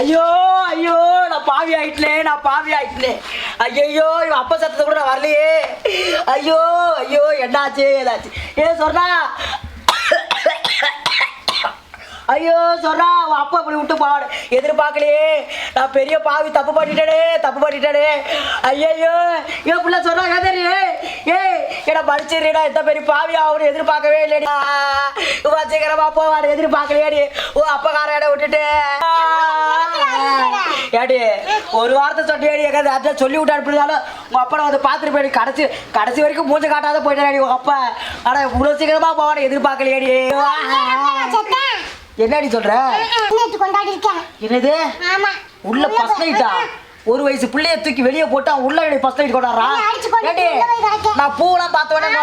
ஐயோ ஐயோ நான் பாவி ஆயிட்டே நான் பாவி ஆயிட்டே ஐயோ இவன் அப்பா சத்தத்தை கூட நான் வரலையே. ஐயோ ஐயோ என்னாச்சு ஏதாச்சு ஏ சொன்னா ஐயோ சொன்னா அவன் அப்பா இப்படி விட்டு போவாடு எதிர்பார்க்கலையே. நான் பெரிய பாவி தப்பு பண்ணிட்டேனே தப்பு பண்ணிட்டேனே. ஐயோ ஏன் பிள்ளை சொன்னா கதறி ஏய் என்ன படிச்சிருடா இந்த பெரிய பாவி ஆகும்னு எதிர்பார்க்கவே இவன் சீக்கிரமா போவாடு எதிர்பார்க்கலையேடி. ஓ அப்பக்கார இடம் விட்டுட்டு. ஏடி ஒரு வாரத்தை சொன்னியடி எங்க அதான் சொல்லி விட்டாரு. இருந்தாலும் உங்க அப்பா வந்து பார்த்துட்டு போயிடு. கடைசி கடைசி வரைக்கும் மூஞ்ச காட்டாத போயிட்டாடி உங்க அப்பா. ஆனா இவ்வளவு சீக்கிரமா போவாடு எதிர்பார்க்கலையேடி. என்னடி சொல்ற? என்னது? உள்ள நைட்டா ஒரு வயசு பிள்ளைய தூக்கி வெளியே போட்டு அவன் உள்ள ஃபர்ஸ்ட் நைட் கொண்டாடுறா. நான் பூவெல்லாம் பார்த்த உடனே.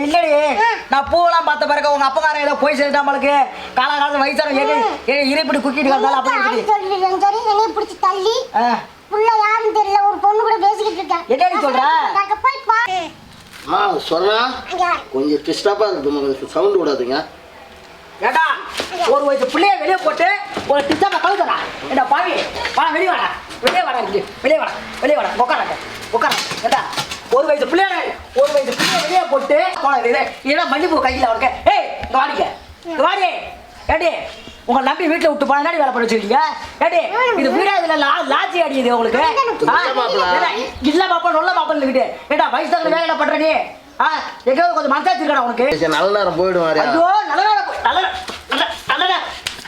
இல்லடி. நான் பூவெல்லாம் பார்த்த பிறகு உங்க அப்பக்காரன் ஏதோ போய் சேர்த்தா நம்மளுக்கு காலகாலத்துல வயசான ஏடி இறைப்படி குக்கிட்டு கிடந்தாலும் அப்படி பிடிச்சி தள்ளி. ஆ. உள்ள யாருன்னு தெரியல. ஒரு பொண்ணு கூட பேசிக்கிட்டு இருக்கேன். என்னடி சொல்ற? அங்க போய் பா. அம்மா சொன்னா கொஞ்சம் டிஸ்டர்பாக இருக்குது உங்களுக்கு சவுண்ட் விடாதுங்க. ஏடா ஒரு வயசு பிள்ளைய வெளியே போட்டு ஒரு டிஸ்டர்ப கழுதுடா என்ன பாவி? வாடா வெளியே வாடா. வெளியே வாடா இங்க. வெளியே வாடா. வெளியே வாடா. உட்காராங்க உட்கார ஏடா ஒரு வயசு பிள்ளைய ஒரு வயசு பிள்ளைய வெளியே போட்டு போனது இது. ஏன்னா மல்லிப்பூ கையில் அவருக்கு. ஏய் இங்க வாடிங்க. இங்க வாடி. ஏடி உங்க நம்பி வீட்டுல விட்டு போனா வேலை பண்ண வச்சிருக்கீங்க? ஏடி இது வீடா இதுல லா லாட்ஜி அடிக்குது உங்களுக்கு? இல்ல பாப்பா நல்ல பாப்பா கிட்டே ஏடா வயசாக வேலை என்ன பண்ற நீ? ஆ? எங்கேயாவது கொஞ்சம் மனசாச்சு உனக்கு? நல்ல நேரம் போயிடும் வேறையா ஐயோ நல்ல நேரம் போ- நல்ல நே- நல்ல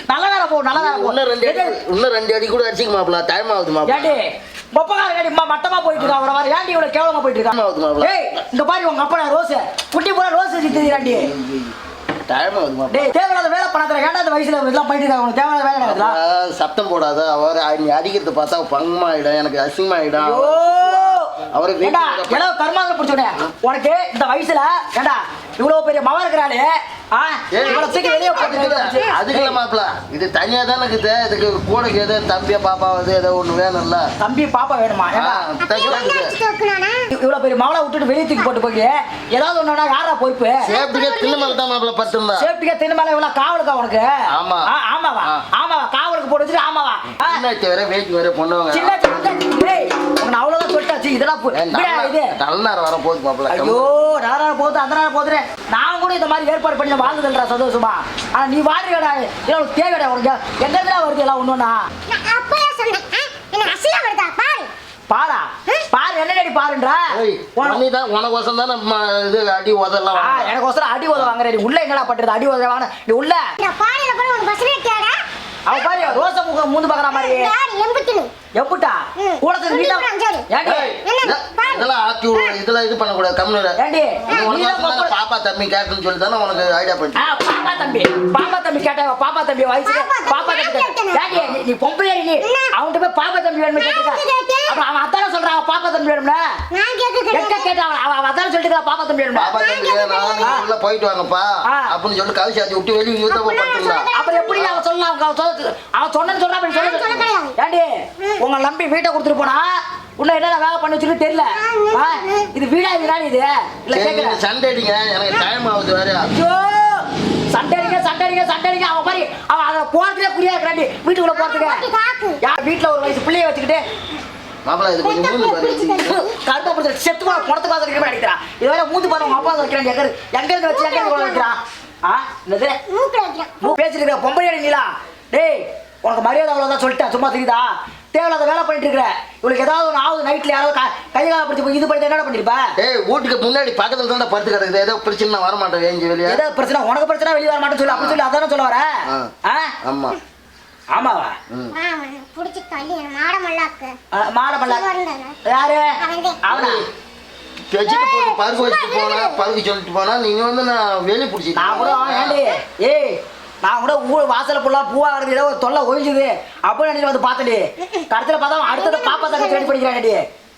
நல்ல நேரம் நல்ல நேரம் போ இன்னும் ரெண்டு ஏடி, இன்னும் ரெண்டு அடி கூட அடிச்சிக்க மாப்பிள. டைம் ஆகுது மாப்பிள. ஏடி பொப்பக்கார ஏடி ம- மட்டமா போயிட்டு இருக்கா? அவரை வர ஏன்டி இவ்வளவு கேவலமா போயிட்டு இருக்கா. ஏய் இங்க பாரு உங்க அப்பா ரோஸ். குட்டி போல ரோஸ் வச்சு தேவையில்லாத வேலை பண்ணாத இந்த வயசுல இதெல்லாம் பண்ணிட்டு இருக்காங்க தேவையில்லாத வேலை நடக்குதா? மாப்பிள, சத்தம் போடாத. அவர் நீ அடிக்கிறது பார்த்தா பங்கமாயிடும். எனக்கு அசிங்கமாயிடும். அவரை இருக்க- எல்லாம் கர்மாங்க பிடிச்சோடனே உனக்கு இந்த வயசுல ஏண்டா இவ்வளவு பெரிய மவ இருக்கிறாளே. ஆ ஏய், இவ்வளவு சீக்கிரம் வெளியே அதுக்கு இல்ல, அதுக்கு இல்ல மாப்பிள. இது தனியா தானே இருக்குது. இதுக்கு கூடைக்கு ஏதோ தம்பியா பாப்பாவது ஏதோ ஒண்ணு வேணும்ல. தம்பி பாப்பா வேணுமா? இவ்வளவு பெரிய மவளை விட்டுட்டு வெளியே தூக்கி போட்டு போய் ஏதாவது ஒண்ணுனா யாரா பொறுப்பு? சேஃப்டிக்கே தின்னு தான் மாப்பிள சேஃப்டிக்கா தினமேல இவ்வளவு காவலுக்கா உனக்கு? ஆமா. ஆமாவா. ஆமாவா? போட்டு வச்சுட்டு ஆமாவா? ஆ, சின்ன வேற வெயிட் வேற பொண்ணுவாங்க அவ்வளவுதான் சொல்லிட்டாச்சு. இதெல்லாம் இது நல்ல நேரம் வர போகுது மாப்பிள ஐயோ நேரம் போகுது அந்த நேரம் போகுது நான் கூட இந்த மாதிரி ஏற்பாடு பண்ணி வாழ்ந்துடா சந்தோஷமா? ஆனா நீ வாழ்றியடா இதெல்லாம் தேவைடா உனக்கு? எங்க இருந்தா வருது எல்லாம் ஒண்ணுனா நான் அப்பவே சொன்னேன். ஆ, என்ன அசிங்கப்படுத்தா பாரு. பாரா? பாரு என்னடி பாருன்றா? உன- உன்னைதான் உனக்கோசம் தானே இது அடி உதெல்லாம் ஆ, வாங்குறேன். எனக்கு ஒசரம் அடி உதவ வாங்குற நீ உள்ள எங்கடா பண்றது? அடி உதவ வாங்க நீ உள்ள. இந்த பாலில கூட உனக்கு பசங்க கேடா. அவ பாரு முகம் மூந்து பாக்குற மாதிரி எப்புட்டா. கூடத்துக்கு நீ தான். இதெல்லாம் ஆக்கி விடு. இதெல்லாம் இது பண்ணக்கூடாது கம்முனு இரு. ஏண்டி இது நீ உனக்கோசம் தான் தானே கொப்பள- பாப்பா தம்பி கேட்டுன்னு சொல்லி தானே உனக்கு ஐடியா பண்ணி பாப்பா தம்பி பாப்பா தம்பி கேட்டா பாப்பா தம்பி வயசு பாப்பா தம்பி. கேட்டேனா? ஏண்டி, நீ- பொம்பளை நீ? அவன்கிட்ட போய் பாப்பா தம்பி வேணும்னு கேட்டிருக்கா. கேட்டேன். அப்புறம் அவன் அத்தான சொல்றான் அவன் பாப்பா தம்பி வேணும்ல? எங்க கிடையாது. கேட்டா அவன் அவன் அத்தான சொல்லிட்டு பாப்பா தம்பி வேணும்ல பாப்பா தம்பி வேணாம் உள்ள போயிட்டு வாங்கப்பா. அப்படின்னு சொல்லி கவிசி ஆச்சு விட்டு வெளியே படுத்துங்களா அப்புறம் எப்படி அவன் சொல்லலாம்? அவன் சொல்ல அவன் சொன்னேன்னு சொல்றான் அப்படி சொல்ல. ஏண்டி உங்க நம்பி வீட்டை கொடுத்துட்டு போனா உன்னை என்ன வேலை பண்ண வச்சுன்னு தெரியல? இது வீடா இதுடா இது? இல்ல சண்டை அடிங்க எனக்கு டைம் ஆகுது வேற. ஐயோ சண்டடிங்க சண்டடிங்க சண்டடிங்க அவன் மாதிரி அவன் அதை போறதுலே குறியா இருக்கிறாண்டி வீட்டுக்குள்ள காக்கு. யார் வீட்டுல ஒரு வயசு பிள்ளைய வச்சுக்கிட்டு. மாப்பிள இது கொஞ்சம் மூணு பாரு கருப்பா பிடிச்ச செத்து போன குணத்துக்கு வாசல் இருக்கிற அடிக்கிறான் இது வேற மூந்து பாரு உங்க அப்பா வைக்கிறான் எங்க இருந்து- எங்க இருந்து வச்சு எங்க இருந்து வைக்கிறான் ஆ என்னது? மூக்குல வைக்கிறேன் மூ பேசிட்டு இருக்க பொம்பளை நீலா. டேய் உனக்கு மரியாதை அவ்வளவுதான் சொல்லிட்டேன். சும்மா தெரியுதா தேவையில்லாத வேலை பண்ணிட்டு இருக்கிற இவளுக்கு ஏதாவது ஒன்று ஆகுது நைட்ல யாராவது க- கை கால பிடிச்சி போய் இது பண்ணி என்னடா பண்ணிருப்ப? ஏய் வீட்டுக்கு முன்னாடி பக்கத்துல தான் படுத்து கிடக்குது. ஏதோ பிரச்சனை வர மாட்டேன் வேஞ்சி வெளியே? ஏதாவது பிரச்சனை உனக்கு பிரச்சனை வெளியே வர மாட்டேன்னு சொல்லி. அப்படி சொல்லி அதானே சொல்ல வர. ஆமா. ஆமாவா? ம். பிடிச்சி தள்ளி என்ன மாட மல்லாக்கு? யாரு. அவனா? வச்சுட்டு போட்டு பருகு வச்சுட்டு போனா பருகு சொல்லிட்டு போனா நீங்க வந்து நான் வெளியே பிடிச்சிட்டு நான் கூட ஏண்டி? ஏய் நான் கூட ஊர் வாசல் ஃபுல்லா பூவா வருது ஏதோ ஒரு தொல்லை ஒழிஞ்சுது. அப்படின்னு நினைச்சு வந்து பார்த்தடி கடைசியில் பார்த்தா அடுத்தது பாப்பா தங்கச்சி ரெடி பண்ணிக்கிறானடி.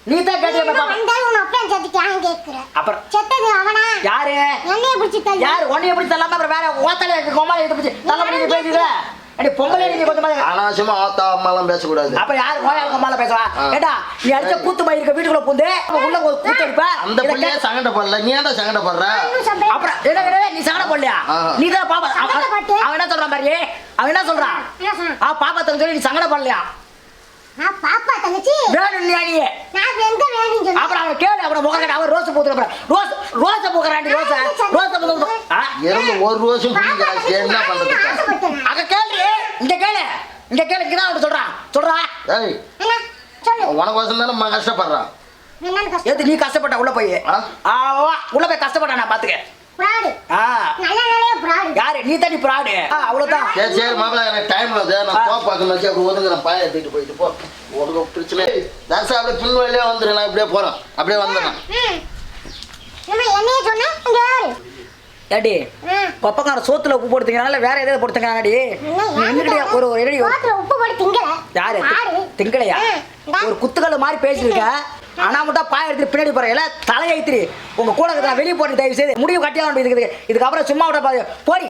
நீ தான் கேட்டு அப்புறம்? செத்தது அவனா? யாரு? என்னைய பிடிச்சி யார்? ஒன்னைய எப்படி தள்ளாம அப்புறம் வேற ஓத்தாலே கோமாளி எடுத்து பிடிச்சி தள்ள பண்ணி பேசுற அடி பொம்பளை நீங்க கொஞ்சம் அனாவசியமா ஆத்தா அம்மாலாம் பேசக்கூடாது. அப்ப யாரு நோயாளி அம்மால பேசுவா. ஏடா நீ அடிச்ச கூத்து பயிர் இருக்க வீட்டுக்குள்ள பூந்து உள்ள ஒரு கூத்து அடிப்ப? அந்த பிள்ளைய கே- சங்கடப்படல. நீ ஏன்டா இன்னும் சொல்றேன். அப்புறம் என்ன என்ன, நீ சங்கடம் போடலையா ஆஹா. நீ தான் பாப்பா. அவன் என்ன சொல்றான் பாரு? அவன் என்ன சொல்றான்? ஆ பாப்பா தங்க சொல்லி நீ சங்கடம் பண்ணலையா பாப்பா தங்கச்சி. வேணும் நீ நான் எங்க அப்புறம் அவன் கேளு அப்புறம் முகக்கட்ட அவன் ரோஸ் பூத்துல அப்புறம். ரோஸ் ரோஸ் பூக்கறாண்டி ரோஸ். ரோஸ் இறந்து ஒரு பிடிக்கிறாச்சு தங்கச்சி என்ன பண்றது. அங்க இங்க கேளு இங்கதான் அவன் சொல்றான் சொல்றா. ஏய் என்ன? சொல்லு. உனக்கோசம் தானே நான் கஷ்டப்படுறான் என்னன்னு கஷ்டம். ஏத்து நீ கஷ்டப்பட்ட? உள்ள போய். ஆ? ஆ வா, உள்ள போய் கஷ்டப்பட்ட நான் பாத்துக்க. பிராடு. ஆ. நல்ல பிராடு. யாரு? நீ தண்ணி ப்ராடு. ஆ அவ்வளவுதான். சரி சரி மாப்பிள்ள எனக்கு டைம் ஆகுது நான் போ பார்க்கணும் வச்சு அப்படி ஒதுங்குறேன். பாய எடுத்துட்டு போயிட்டு போ. உனக்கு பிரச்சனை இல்லை. தர்சா அப்படியே பின் வழியிலே வந்துடு நான் இப்படியே போறேன். அப்படியே வந்துடுறேன். ம். நம்ம என்னைய சொன்னா? இங்க யாரு? ஏடி ம். பப்பக்கார சோத்துல உப்பு போடுத்தீங்கனால வேற எதாவது போடுத்தீங்கடி ஒரு ஒரு எடி உப்பு யாரு? திங்களையா. ஒரு குத்துக்கல்ல மாதிரி பேசிருக்க ஆனா மட்டும் பாய எடுத்து பின்னாடி போற. எல்லாம் தலையைத்திரி உங்க கூட இருக்கிற வெளியே போட்டு தயவு செய்து முடிவு கட்டியா இருக்குது இதுக்கு அப்புறம் சும்மா விட பாரு. போடி.